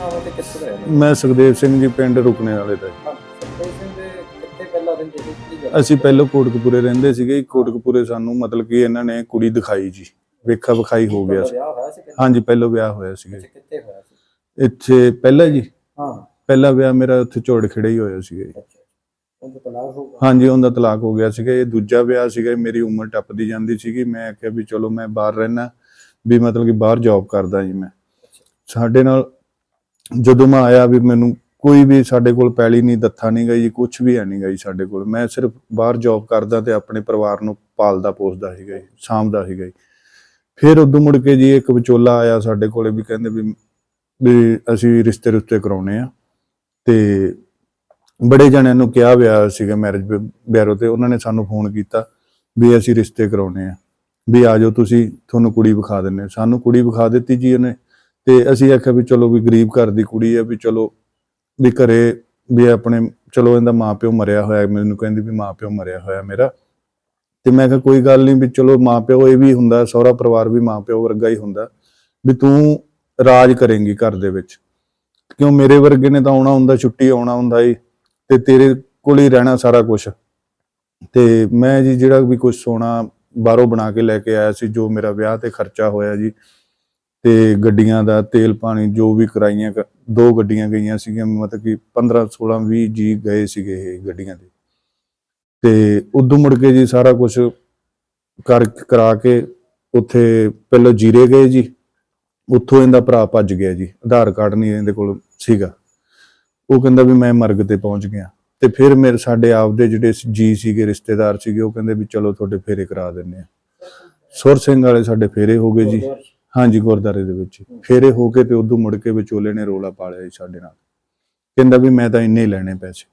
ਨਾਮ ਹੈ ਤੇ ਕਿੱਥੇ ਦਾ ਰਹਿਣਾ ਮੈਂ ਸੁਖਦੇਵ ਸਿੰਘ ਜੀ ਪਿੰਡ ਰੁਕਣੇ ਵਾਲੇ ਦਾ ਜੀ। ਸੁਖਦੇਵ ਸਿੰਘ ਦੇ ਕਿੱਥੇ ਪਹਿਲਾਂ ਰਹਿੰਦੇ ਸੀ ਕੀ ਗੱਲ? ਅਸੀਂ ਪਹਿਲਾਂ ਕੋਟਕਪੂਰੇ ਰਹਿੰਦੇ ਸੀਗੇ ਕੋਟਕਪੂਰੇ ਸਾਨੂੰ ਮਤਲਬ ਕਿ ਇਹਨਾਂ ਨੇ ਕੁੜੀ ਦਿਖਾਈ ਜੀ। ਵੇਖਾ ਵਿਖਾਈ ਹੋ ਗਿਆ ਸੀ। ਵਿਆਹ ਹੋਇਆ ਸੀ ਕਿੱਥੇ ਹਾਂਜੀ ਪਹਿਲਾਂ ਵਿਆਹ ਹੋਇਆ ਸੀਗਾ ਜੀ। ਕਿੱਥੇ ਹੋਇਆ ਸੀ? ਇੱਥੇ ਪਹਿਲਾਂ ਜੀ। ਹਾਂ। ਪਹਿਲਾ ਵਿਆਹ ਮੇਰਾ ਉੱਥੇ ਝੋੜ ਖੜੇ ਹੀ ਹੋਇਆ ਸੀਗਾ ਜੀ। ਅੱਛਾ ਉਹ ਤਾਂ ਤਲਾਕ ਹੋਊਗਾ ਹਾਂਜੀ ਉਹਦਾ ਤਲਾਕ ਹੋ ਗਿਆ ਸੀਗਾ। ਇਹ ਦੂਜਾ ਵਿਆਹ ਸੀਗਾ ਮੇਰੀ ਉਮਰ ਟੱਪਦੀ ਜਾਂਦੀ ਸੀਗੀ। ਮੈਂ ਆਖਿਆ ਵੀ ਚਲੋ ਮੈਂ ਬਾਹਰ ਰਹਿਣਾ ਵੀ ਮਤਲਬ ਕਿ ਬਾਹਰ ਜੌਬ ਕਰਦਾ ਜੀ ਮੈਂ। ਸਾਡੇ ਨਾਲ ਜਦੋਂ ਮੈਂ ਆਇਆ ਵੀ ਮੈਨੂੰ ਕੋਈ ਵੀ ਸਾਡੇ ਕੋਲ ਪੈਲੀ ਨਹੀਂ, ਦੱਥਾ ਨਹੀਂ ਗਈ ਕੁਝ ਵੀ ਹੈ ਨਹੀਂ ਗਈ ਸਾਡੇ ਕੋਲ। ਮੈਂ ਸਿਰਫ ਬਾਹਰ ਜੌਬ ਕਰਦਾ ਤੇ ਆਪਣੇ ਪਰਿਵਾਰ ਨੂੰ ਪਾਲਦਾ, ਪੋਸਦਾ ਸੀਗਾ ਜੀ, ਸਾਂਭਦਾ ਸੀਗਾ ਜੀ। ਫਿਰ ਉਦੋਂ ਮੁੜ ਕੇ ਜੀ ਇੱਕ ਵਿਚੋਲਾ ਆਇਆ ਸਾਡੇ ਕੋਲੇ ਵੀ ਕਹਿੰਦੇ ਵੀ ਵੀ ਅਸੀਂ ਰਿਸ਼ਤੇ ਰੁਸ਼ਤੇ ਕਰਾਉਣੇ ਆ। ਤੇ ਬੜੇ ਜਣਿਆਂ ਨੂੰ ਕਿਹਾ ਵਿਆਹ ਸੀਗਾ ਮੈਰਿਜ ਬਿਊਰੋ ਤੇ, ਉਹਨਾਂ ਨੇ ਸਾਨੂੰ ਫੋਨ ਕੀਤਾ ਵੀ ਅਸੀਂ ਰਿਸ਼ਤੇ ਕਰਾਉਣੇ ਆ। ਵੀ ਆ ਜਾਓ ਤੁਸੀਂ, ਤੁਹਾਨੂੰ ਕੁੜੀ ਵਿਖਾ ਦਿੰਨੇ ਆ। ਸਾਨੂੰ ਕੁੜੀ ਵਿਖਾ ਦਿੱਤੀ ਜੀ ਉਹਨੇ। ਤੇ ਅਸੀਂ ਆਖਿਆ ਵੀ ਚਲੋ ਵੀ ਗਰੀਬ ਘਰ ਦੀ ਕੁੜੀ ਆ ਵੀ ਚਲੋ ਵੀ ਘਰੇ ਵੀ ਆਪਣੇ, ਚਲੋ ਇਹਦਾ ਮਾਪਿਓ ਮਰਿਆ ਹੋਇਆ, ਮੈਨੂੰ ਕਹਿੰਦੀ ਵੀ ਮਾਪਿਓ ਮਰਿਆ ਹੋਇਆ ਮੇਰਾ। ਤੇ ਮੈਂ ਕਿਹਾ ਕੋਈ ਗੱਲ ਨਹੀਂ ਵੀ ਚਲੋ ਮਾਪਿਓ ਇਹ ਵੀ ਹੁੰਦਾ, ਸਹੁਰਾ ਪਰਿਵਾਰ ਵੀ ਮਾਪਿਓ ਵਰਗਾ ਹੀ ਹੁੰਦਾ, ਵੀ ਤੂੰ ਰਾਜ ਕਰੇਂਗੀ ਘਰ ਦੇ ਵਿੱਚ। ਕਿਉਂ ਮੇਰੇ ਵਰਗੇ ਨੇ ਤਾਂ ਆਉਣਾ ਹੁੰਦਾ, ਛੁੱਟੀ ਆਉਣਾ ਹੁੰਦਾ ਈ, ਤੇ ਤੇਰੇ ਕੋਲ ਹੀ ਰਹਿਣਾ ਸਾਰਾ ਕੁਝ ਤੇ ਮੈਂ ਜੀ ਜਿਹੜਾ ਵੀ ਕੁਝ ਸੋਨਾ ਬਾਹਰੋਂ ਬਣਾ ਕੇ ਲੈ ਕੇ ਆਇਆ ਸੀ, ਜੋ ਮੇਰਾ ਵਿਆਹ ਤੇ ਖਰਚਾ ਹੋਇਆ ਜੀ ਤੇ ਗੱਡੀਆਂ ਦਾ ਤੇਲ ਪਾਣੀ ਜੋ ਵੀ ਕਰਾਈਆਂ ਦੋ ਗੱਡੀਆਂ ਗਈਆਂ ਸੀਗੀਆਂ, ਮਤਲਬ ਕਿ 15 16 20 ਜੀ ਗਏ ਸੀਗੇ ਇਹ ਗੱਡੀਆਂ ਦੇ। ਤੇ ਉਦੋਂ ਮੁੜ ਕੇ ਜੀ ਸਾਰਾ ਕੁਝ ਕਰ, ਕਰਾ ਕੇ ਉੱਥੇ ਪਹਿਲਾਂ ਜੀਰੇ ਗਏ ਜੀ। ਉੱਥੋਂ ਇਹਦਾ ਭਰਾ ਭੱਜ ਗਿਆ ਜੀ। ਆਧਾਰ ਕਾਰਡ ਨਹੀਂ ਇਹਦੇ ਕੋਲ ਸੀਗਾ। ਉਹ ਕਹਿੰਦਾ ਵੀ ਮੈਂ ਮਰਗ ਤੇ ਪਹੁੰਚ ਗਿਆ। ਤੇ ਫਿਰ ਮੇਰੇ, ਸਾਡੇ ਆਪਦੇ ਜਿਹੜੇ ਜੀ ਸੀਗੇ, ਰਿਸ਼ਤੇਦਾਰ ਸੀਗੇ, ਉਹ ਕਹਿੰਦੇ ਵੀ ਚਲੋ ਤੁਹਾਡੇ ਫੇਰੇ ਕਰਾ ਦਿੰਨੇ ਆ। ਸੁਰ ਸਿੰਘ ਵਾਲੇ ਸਾਡੇ ਫੇਰੇ ਹੋ ਗਏ ਜੀ। ਹਾਂਜੀ ਗੁਰਦਾਰੇ ਦੇ ਵਿੱਚ ਫੇਰੇ ਹੋ ਕੇ ਤੇ ਉਦੋਂ ਮੁੜ ਕੇ ਵਿਚੋਲੇ ਨੇ ਰੋਲਾ ਪਾਲਿਆ ਜੀ ਸਾਡੇ ਨਾਲ। ਕਹਿੰਦਾ ਵੀ ਮੈਂ ਤਾਂ ਇੰਨੇ ਹੀ ਲੈਣੇ ਪੈਸੇ।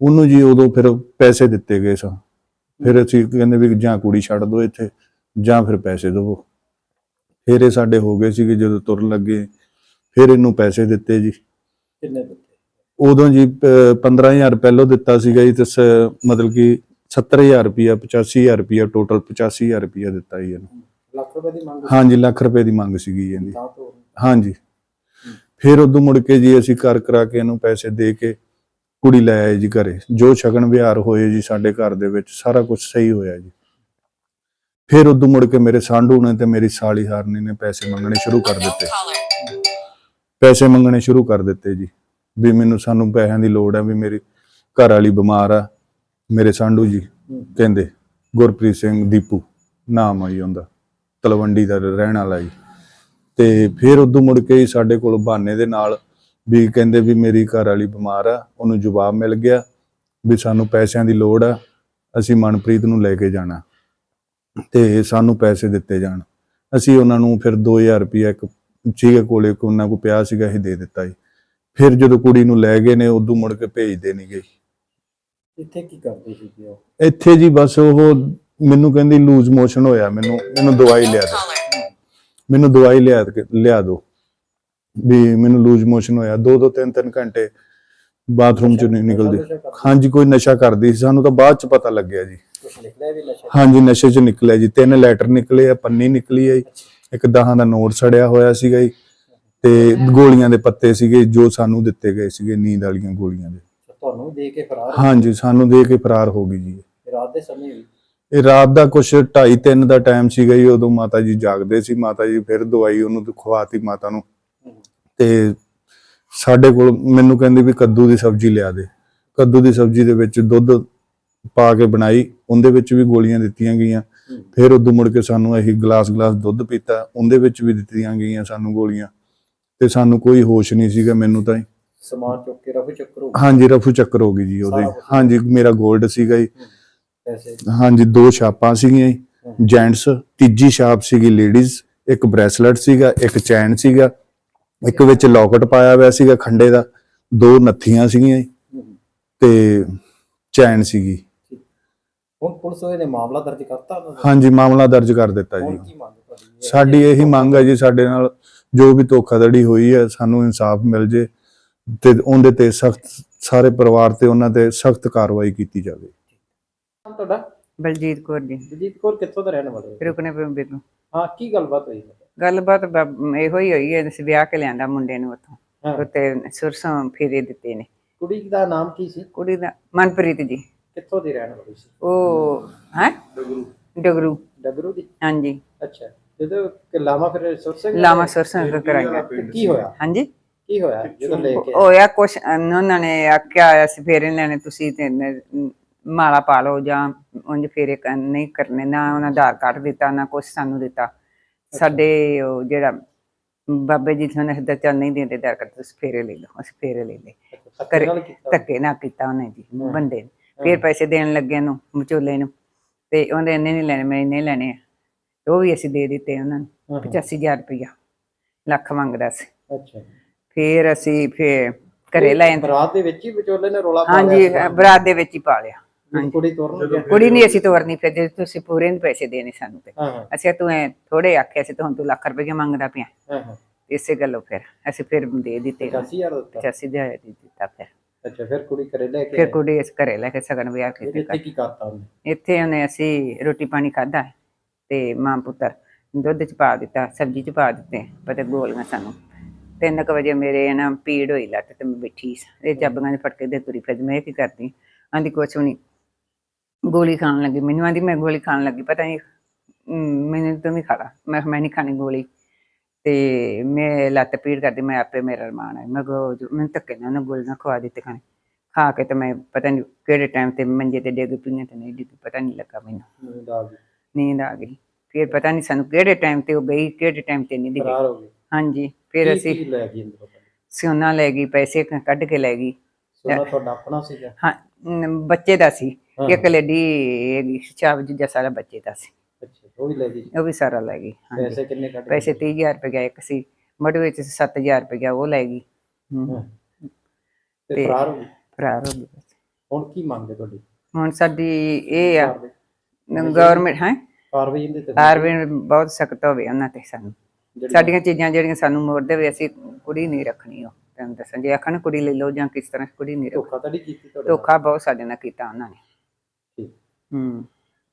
ਉਹਨੂੰ ਜੀ ਉਦੋਂ ਫਿਰ ਪੈਸੇ ਦਿੱਤੇ ਗਏ ਸਨ ਫਿਰ ਅਸੀਂ ਕਹਿੰਦੇ ਵੀ ਜਾਂ ਕੁੜੀ ਛੱਡ ਦਿਓ ਇੱਥੇ ਜਾਂ ਫਿਰ ਪੈਸੇ ਦਿਵੋ। ਫਿਰ ਇਹ ਸਾਡੇ ਹੋ ਗਏ ਸੀਗੇ ਜਦੋਂ ਤੁਰਨ ਲੱਗੇ ਫਿਰ ਇਹਨੂੰ ਪੈਸੇ ਦਿੱਤੇ ਜੀ। ਕਿੰਨੇ ਦਿੱਤੇ? ਉਦੋਂ ਜੀ ਪ- 15000 ਪਹਿਲੋਂ ਦਿੱਤਾ ਸੀਗਾ ਜੀ ਤੇ ਸ- ਮਤਲਬ ਕਿ 70000 ਰੁਪਿਆ 85000 ਰੁਪਿਆ ਟੋਟਲ 85000 ਰੁਪਿਆ ਦਿੱਤਾ ਜੀ ਇਹਨੂੰ। ਲੱਖ ਰੁਪਏ ਦੀ ਮੰਗ ਹਾਂਜੀ ਲੱਖ ਰੁਪਏ ਦੀ ਮੰਗ ਸੀਗੀ ਇਹਦੀ। ਤਾਂ ਤੋਂ ਹਾਂਜੀ। ਫਿਰ ਉਦੋਂ ਮੁੜ ਕੇ ਜੀ ਅਸੀਂ ਕਰ ਕਰਾ ਕੇ ਇਹਨੂੰ ਪੈਸੇ ਦੇ ਕੇ ਕੁੜੀ ਲੈ ਆਏ ਜੀ ਘਰੇ। ਜੋ ਸ਼ਗਨ ਵਿਹਾਰ ਹੋਏ ਜੀ ਸਾਡੇ ਘਰ ਦੇ ਵਿੱਚ ਸਾਰਾ ਕੁਝ ਸਹੀ ਹੋਇਆ ਜੀ। ਫਿਰ ਉਦੋਂ ਮੁੜ ਕੇ ਮੇਰੇ ਸਾਂਢੂ ਨੇ ਤੇ ਮੇਰੀ ਸਾਲੀ ਹਾਰਨੀ ਨੇ ਪੈਸੇ ਮੰਗਣੇ ਸ਼ੁਰੂ ਕਰ ਦਿੱਤੇ। ਪੈਸੇ ਮੰਗਣੇ ਸ਼ੁਰੂ ਕਰ ਦਿੱਤੇ ਜੀ। ਵੀ ਮੈਨੂੰ ਸਾਨੂੰ ਪੈਸਿਆਂ ਦੀ ਲੋੜ ਹੈ ਵੀ ਮੇਰੀ ਘਰ ਵਾਲੀ ਬਿਮਾਰ ਆ। ਮੇਰੇ ਸਾਂਢੂ ਜੀ ਕਹਿੰਦੇ ਗੁਰਪ੍ਰੀਤ ਸਿੰਘ ਦੀਪੂ ਨਾਮ ਆ ਜੀ ਉਹਦਾ। ਤਲਵੰਡੀ ਦਾ ਰਹਿਣ ਵਾਲਾ ਜੀ। ਤੇ ਫਿਰ ਉਦੋਂ ਮੁੜ ਕੇ ਸਾਡੇ ਕੋਲ ਬਹਾਨੇ ਦੇ ਨਾਲ ਵੀ ਕਹਿੰਦੇ ਵੀ ਮੇਰੀ ਘਰ ਵਾਲੀ ਬਿਮਾਰ ਆ ਉਹਨੂੰ ਜਵਾਬ ਮਿਲ ਗਿਆ ਵੀ ਸਾਨੂੰ ਪੈਸਿਆਂ ਦੀ ਲੋੜ ਆ ਅਸੀਂ ਮਨਪ੍ਰੀਤ ਨੂੰ ਲੈ ਕੇ ਜਾਣਾ ਤੇ ਸਾਨੂੰ ਪੈਸੇ ਦਿੱਤੇ ਜਾਣ। ਅਸੀਂ ਉਹਨਾਂ ਨੂੰ ਫਿਰ 2000 ਰੁਪਇਆ ਇੱਕ ਸੀਗੇ ਕੋਲੇ ਕੋ ਉਹਨਾਂ ਕੋ ਪਿਆ ਸੀਗਾ ਇਹ ਦੇ ਦਿੱਤਾ ਜੀ। ਫਿਰ ਜਦੋਂ ਕੁੜੀ ਨੂੰ ਲੈ ਗਏ ਨੇ ਉਦੋਂ ਮੁੜ ਕੇ ਭੇਜਦੇ ਨਹੀਂ ਗਏ ਇੱਥੇ ਕੀ ਕਰਦੇ ਸੀ ਉਹ? ਇੱਥੇ ਜੀ ਬਸ ਉਹ ਮੈਨੂੰ ਕਹਿੰਦੀ ਲੂਜ਼ ਮੋਸ਼ਨ ਹੋਇਆ ਮੈਨੂੰ ਮੈਨੂੰ ਦਵਾਈ ਲਿਆ ਦੇ ਮੈਨੂੰ ਦਵਾਈ ਲਿਆ ਲਿਆ ਦਿਓ। ਵੀ ਮੈਨੂੰ ਲੂਜ਼ ਮੋਸ਼ਨ ਹੋਇਆ ਦੋ ਦੋ ਤਿੰਨ ਤਿੰਨ ਘੰਟੇ ਬਾਥਰੂਮ ਚ ਨਹੀਂ ਨਿਕਲਦੀ। ਹਾਂਜੀ ਕੋਈ ਨਸ਼ਾ ਕਰਦੀ ਸੀ ਸਾਨੂੰ ਤਾਂ ਬਾਅਦ ਚ ਪਤਾ ਲੱਗਿਆ ਜੀ। ਕੁਝ ਨਿਕਲਿਆ ਵੀ ਨਸ਼ਾ ਹਾਂਜੀ ਨਸ਼ੇ ਚ ਨਿਕਲਿਆ ਜੀ। ਤਿੰਨ ਲੈਟਰ ਨਿਕਲੇ ਆ ਪੰਨੀ ਨਿਕਲੀ ਆ ਜੀ। ਇੱਕ ਦਹਾਂ ਦਾ ਨੋਟ ਸੜਿਆ ਹੋਇਆ ਸੀਗਾ ਜੀ। ਤੇ ਗੋਲੀਆਂ ਦੇ ਪੱਤੇ ਸੀਗੇ ਜੋ ਸਾਨੂੰ ਦਿੱਤੇ ਗਏ ਸੀਗੇ ਨੀਂਦ ਵਾਲੀਆਂ ਗੋਲੀਆਂ ਦੇ। ਤੁਹਾਨੂੰ ਦੇ ਕੇ ਫਰਾਰ ਹੋ ਹਾਂਜੀ ਸਾਨੂੰ ਦੇ ਕੇ ਫਰਾਰ ਹੋ ਗਈ ਜੀ। ਰਾਤ ਦੇ ਸਮੇਂ ਵੀ? ਇਹ ਰਾਤ ਦਾ ਕੁਛ 2:30 3 ਦਾ ਟਾਈਮ ਸੀਗਾ ਜੀ ਉਦੋਂ ਮਾਤਾ ਜੀ ਜਾਗਦੇ ਸੀ ਮਾਤਾ ਜੀ ਫਿਰ ਦਵਾਈ ਉਹਨੂੰ ਖਵਾਤੀ ਮਾਤਾ ਨੂੰ। ਤੇ ਸਾਡੇ ਕੋਲ ਮੈਨੂੰ ਕਹਿੰਦੀ ਵੀ ਕੱਦੂ ਦੀ ਸਬਜ਼ੀ ਲਿਆ ਦੇ। ਕੱਦੂ ਦੀ ਸਬਜ਼ੀ ਦੇ ਵਿੱਚ ਦੁੱਧ ਪਾ ਕੇ ਬਣਾਈ ਉਹਦੇ ਵਿੱਚ ਵੀ ਗੋਲੀਆਂ ਦਿੱਤੀਆਂ ਗਈਆਂ। ਫਿਰ ਉਦੋਂ ਮੁੜ ਕੇ ਸਾਨੂੰ ਅਸੀਂ ਗਲਾਸ ਗਲਾਸ ਦੁੱਧ ਪੀਤਾ ਉਹਦੇ ਵਿੱਚ ਵੀ ਦਿੱਤੀਆਂ ਗਈਆਂ ਸਾਨੂੰ ਗੋਲੀਆਂ। ਤੇ ਸਾਨੂੰ ਕੋਈ ਹੋਸ਼ ਨਹੀਂ ਸੀਗਾ ਮੈਨੂੰ ਤਾਂ। ਸਮਾਨ ਚੁੱਕ ਕੇ ਰਫੂ ਚੱਕਰ ਹੋ ਹਾਂਜੀ ਰਫੂ ਚੱਕਰ ਹੋ ਗਈ ਜੀ ਉਹਦੇ। ਹਾਂਜੀ ਮੇਰਾ 골ਡ ਸੀਗਾ ਜੀ। ਪੈਸੇ। ਹਾਂਜੀ ਦੋ ਛਾਪਾਂ ਸੀਗੀਆਂ ਜੈਂਟਸ ਤੀਜੀ ਛਾਪ ਸੀਗੀ ਲੇਡੀਜ਼ ਇੱਕ ਬ੍ਰੈਸਲੇਟ ਸੀਗਾ ਇੱਕ ਚੈਨ ਸੀਗਾ ਇੱਕ ਵਿੱਚ ਲੋਕਟ ਪਾਇਆ ਹੋਇਆ ਸੀਗਾ ਖੰਡੇ ਦਾ ਦੋ ਨੱਥੀਆਂ ਸੀਗੀਆਂ ਤੇ ਚੈਨ ਸੀਗੀ। ਹੁਣ ਪੁਲਿਸ ਨੇ ਮਾਮਲਾ ਦਰਜ ਕਰਤਾ ਹਾਂਜੀ ਮਾਮਲਾ ਦਰਜ ਕਰ ਦਿੱਤਾ ਜੀ। ਸਾਡੀ ਇਹੀ ਮੰਗ ਹੈ ਜੀ ਸਾਡੇ ਨਾਲ ਜੋ ਵੀ ਧੋਖਾਧੜੀ ਹੋਈ ਹੈ ਸਾਨੂੰ ਇਨਸਾਫ ਮਿਲ ਜੇ ਤੇ ਉਹਦੇ ਤੇ ਸਖਤ ਸਾਰੇ ਪਰਿਵਾਰ ਤੇ ਉਹਨਾਂ ਤੇ ਸਖਤ ਕਾਰਵਾਈ ਕੀਤੀ ਜਾਵੇ। ਤੁਹਾਡਾ? ਬਲਜੀਤ ਕੌਰ ਜੀ। ਜਗਜੀਤ ਕੌਰ ਕਿੱਥੋਂ ਦਾ ਰਹਿਣ ਵਾਲੇ ਹੋ? ਰੁਕਣੇ ਪਿੰਡ ਤੋਂ। ਹਾਂ ਕੀ ਗੱਲਬਾਤ ਹੋਈ? ਗੱਲਬਾਤ ਬ- ਇਹੋ ਹੀ ਹੋਈ ਹੈ ਅਸੀਂ ਵਿਆਹ ਕੇ ਲਿਆਂਦਾ ਮੁੰਡੇ ਨੂੰ ਉੱਥੋਂ। ਹਾਂ। ਉੱਤੇ ਸੁਰਸੋਂ ਫੇਰੇ ਦਿੱਤੇ ਨੇ। ਕੁੜੀ ਦਾ ਨਾਮ ਕੀ ਸੀ? ਕੁੜੀ ਦਾ ਮਨਪ੍ਰੀਤ ਜੀ। ਕਿੱਥੋਂ ਦੀ ਰਹਿਣ ਵਾਲੀ ਸੀ? ਉਹ ਹੈ? ਡਗਰੂ। ਡਗਰੂ। ਦੀ? ਹਾਂਜੀ। ਅੱਛਾ। ਜਦੋਂ ਕਿ ਲਾਵਾ ਫਿਰ ਸੁਰਸੇ ਲਾਵਾ ਸੁਰਸੋਂ ਤੋਂ ਕਰਾਂਗਾ। ਕੀ ਹੋਇਆ? ਹਾਂਜੀ? ਕੀ ਹੋਇਆ ਜਦੋਂ ਲੈ ਕੇ ਹੋਇਆ ਕੁਛ ਅਮ, ਉਹਨਾਂ ਨੇ ਆਖਿਆ ਆਇਆ ਸੀ ਫੇਰੇ ਲੈਣੇ ਤੁਸੀਂ ਤੇ ਨ- ਮਾਲਾ ਪਾ ਲਓ ਜਾਂ ਉਂਝ ਫੇਰੇ ਨਹੀਂ ਕਰਨੇ ਨਾ ਉਹਨਾਂ ਆਧਾਰ ਕਾਰਡ ਦਿੱਤਾ ਨਾ ਕੁਛ ਸਾਨੂੰ ਦਿੱਤਾ। ਸਾਡੇ ਉਹ ਜਿਹੜਾ ਬਾਬੇ ਜੀ ਤੁਹਾਨੂੰ ਹੱਦ ਚੱਲ ਨਹੀਂ ਦਿੰਦੇ ਆਧਾਰ ਕਾਰਡ ਤੁਸੀਂ ਫੇਰੇ ਲੈ ਲਓ ਅਸੀਂ ਫੇਰੇ ਲੈ ਲਏ। ਧੱਕੇ ਨਾਲ ਕੀਤਾ ਧੱਕੇ ਨਾ ਕੀਤਾ ਉਹਨੇ ਜੀ ਬੰਦੇ ਨੇ। ਫਿਰ ਪੈਸੇ ਦੇਣ ਲੱਗੇ ਨੂੰ ਵਿਚੋਲੇ ਨੂੰ। ਤੇ ਉਹਨੇ ਇੰਨੇ ਨਹੀਂ ਲੈਣੇ ਮੈਂ ਇੰਨੇ ਲੈਣੇ ਆ। ਤੇ ਉਹ ਵੀ ਅਸੀਂ ਦੇ ਦਿੱਤੇ ਉਹਨਾਂ ਨੂੰ ਹਾਂ, ਹਾਂ। 85000 ਰੁਪਇਆ। ਲੱਖ ਮੰਗਦਾ ਸੀ। ਅੱਛਾ ਫਿਰ ਅਸੀਂ ਫਿਰ ਘਰੇ ਲੈ ਆਂਦੇ ਬਰਾਤ ਦੇ ਵਿੱਚ ਹੀ ਵਿਚੋਲੇ ਨੇ ਰੋਲਾ ਪਾ ਹਾਂਜੀ ਲਿਆ ਬਰਾਤ ਦੇ ਵਿੱਚ ਹੀ ਪਾ ਲਿਆ। ਕੁੜੀ ਤੋਰਨ ਕੁੜੀ ਨਹੀਂ ਅਸੀਂ ਤੋਰਨੀ ਫਿਰ ਜੇ ਤੁਸੀਂ ਪੂਰੇ ਨਹੀਂ ਪੈਸੇ ਦੇਣੇ ਸਾਨੂੰ ਤੇ ਹਾਂ ਅਸੀਂ ਤੂੰ ਐ ਥੋੜੇ ਆਖਿਆ ਸੀ ਤੇ ਹੁਣ ਤੂੰ ਲੱਖ ਰੁਪਏ ਮੰਗਦਾ ਪਿਆ। ਹਾਂ ਹਾਂ। ਇਸੇ ਗੱਲੋਂ ਫਿਰ ਅਸੀਂ ਫਿਰ ਦੇ ਦਿੱਤੇ। 85000 ਦਿੱਤਾ। 85 ਦੇ ਦੇ ਦਿੱਤਾ ਫਿਰ। ਅੱਛਾ ਫਿਰ ਕੁੜੀ ਘਰੇ ਲੈ ਕੇ ਫਿਰ। ਕੁੜੀ ਇਸ ਘਰੇ ਲੈ ਕੇ ਸਗਨ ਵਿਆਹ ਕੀਤੇ ਇੱਥੇ ਕੀ ਕਰਤਾ ਉਹਨੇ? ਇੱਥੇ ਉਹਨੇ ਅਸੀਂ ਰੋਟੀ ਪਾਣੀ ਖਾਦਾ ਤੇ ਮਾਂ ਪੁੱਤਰ ਦੁੱਧ ਚ ਪਾ ਦਿੱਤਾ ਸਬਜ਼ੀ ਚ ਪਾ ਦਿੱਤੇ ਪਤੇ ਗੋਲੀਆਂ ਸਾਨੂੰ। ਤਿੰਨ ਕੁ ਵਜੇ ਮੇਰੇ ਨਾ ਪੀੜ ਹੋਈ ਲੱਤ ਤੇ ਮੈਂ ਬੈਠੀ ਸੀ। ਇਹ ਚੱਬੀਆਂ ਦੇ ਫਟਕੇ ਦੇ ਤੁਰੀ ਫਿਰ ਮੈਂ ਕੀ ਕਰਦੀ? ਆਂਦੀ ਕੁਛ ਵੀ ਨਹੀਂ ਗੋਲੀ ਖਾਣ ਲੱਗੀ। ਮੈਨੂੰ ਆਂਦੀ ਮੈਂ ਗੋਲੀ ਖਾਣ ਲੱਗੀ। ਪਤਾ ਨਹੀਂ ਮੈਨੂੰ ਤੂੰ ਵੀ ਖਾ ਲਾ ਮੈਂ ਮੈਂ ਨਹੀਂ ਖਾਣੀ ਗੋਲੀ। ਤੇ ਮੈਂ ਲੱਤ ਪੀੜ ਕਰਦੀ ਮੈਂ ਆਪੇ ਮੇਰਾ ਰਮਾਨ ਹੈ ਮੈਂ ਕੋ ਮੈਂ ਧੱਕੇ ਨਾਲ ਉਹਨੂੰ ਗੋਲੀਆਂ ਖਵਾ ਦਿੱਤੇ ਖਾਣੇ। ਖਾ ਕੇ ਤੇ ਮੈਂ ਪਤਾ ਨਹੀਂ ਕਿਹੜੇ ਟਾਈਮ ਤੇ ਮੰਜੇ ਤੇ ਡਿੱਗ ਪਈਆਂ ਤੇ ਨਹੀਂ ਡਿੱਗ ਪਤਾ ਨਹੀਂ ਲੱਗਾ ਮੈਨੂੰ। ਨੀਂਦ ਆ ਗਈ। ਨੀਂਦ ਆ ਗਈ। ਫਿਰ ਪਤਾ ਨਹੀਂ ਸਾਨੂੰ ਕਿਹੜੇ ਟਾਈਮ ਤੇ ਉਹ ਗਈ ਕਿਹੜੇ ਟਾਈਮ ਤੇ ਨਹੀਂ ਡਿੱਗੀ। ਹਾਂਜੀ ਫਿਰ ਅਸੀਂ ਲੈ ਗਈ ਸੋਨਾ ਲੈ ਗਈ ਪੈਸੇ ਕੱਢ ਕੇ ਲੈ ਗਈ। ਸੋਨਾ ਤੁਹਾਡਾ ਆਪਣਾ ਸੀਗਾ? ਹਾਂ ਨ- ਬੱਚੇ ਦਾ ਸੀ। ਇੱਕ ਲੇਡੀ ਹੈਗੀ ਚਾਬ ਜਿਹਾ ਸਾਰਾ ਬੱਚੇ ਦਾ ਸੀ। ਅੱਛਾ ਉਹ ਵੀ ਲੈ ਗਈ ਉਹ ਵੀ ਸਾਰਾ ਲੈ ਗਈ ਹਾਂਜੀ। ਪੈਸੇ ਕਿੰਨੇ ਕੱਢ ਪੈਸੇ 30000 ਰੁਪਏ ਇੱਕ ਸੀ ਮੜੂ ਵਿੱਚ 7000 ਰੁਪਏ ਉਹ ਲੈ ਗਈ। ਹਾਂ। ਤੇ ਫਰਾਰ ਹੋ ਗਈ? ਫਰਾਰ ਹੋ ਗਈ। ਹੁਣ ਕੀ ਮੰਗਦੇ ਤੁਹਾਡੀ? ਹੁਣ ਸਾਡੀ ਇਹ ਆ ਕਾਰਵਾਈ? ਗਵਰਨਮੈਂਟ ਹੈ? ਕਾਰਵਾਈ ਇਹਦੇ ਤੇ ਆਰਬੀ ਬਹੁਤ ਸਖਤ ਹੋਵੇ ਉਹਨਾਂ ਤੇ ਸਾਨੂੰ। ਜਿਹੜੀ- ਸਾਡੀਆਂ ਚੀਜ਼ਾਂ ਜਿਹੜੀਆਂ ਸਾਨੂੰ ਮੋੜ ਦੇਵੇ ਅਸੀਂ ਕੁੜੀ ਨਹੀਂ ਰੱਖਣੀ ਉਹ ਤੈਨੂੰ ਦੱਸਾਂ। ਜੇ ਆਖਣ ਕੁੜੀ ਲੈ ਲਓ ਜਾਂ ਕਿਸ ਤਰ੍ਹਾਂ ਕੁੜੀ ਨਹੀਂ ਰੱਖਣੀ। ਧੋਖਾ ਤਾਂ ਨਹੀਂ ਕੀਤੀ ਤੁਹਾਡੇ? ਧੋਖਾ ਬਹੁਤ ਸਾਡੇ ਨਾਲ ਕੀਤਾ ਉਹਨਾਂ ਨੇ। ਠੀਕ ਹੂੰ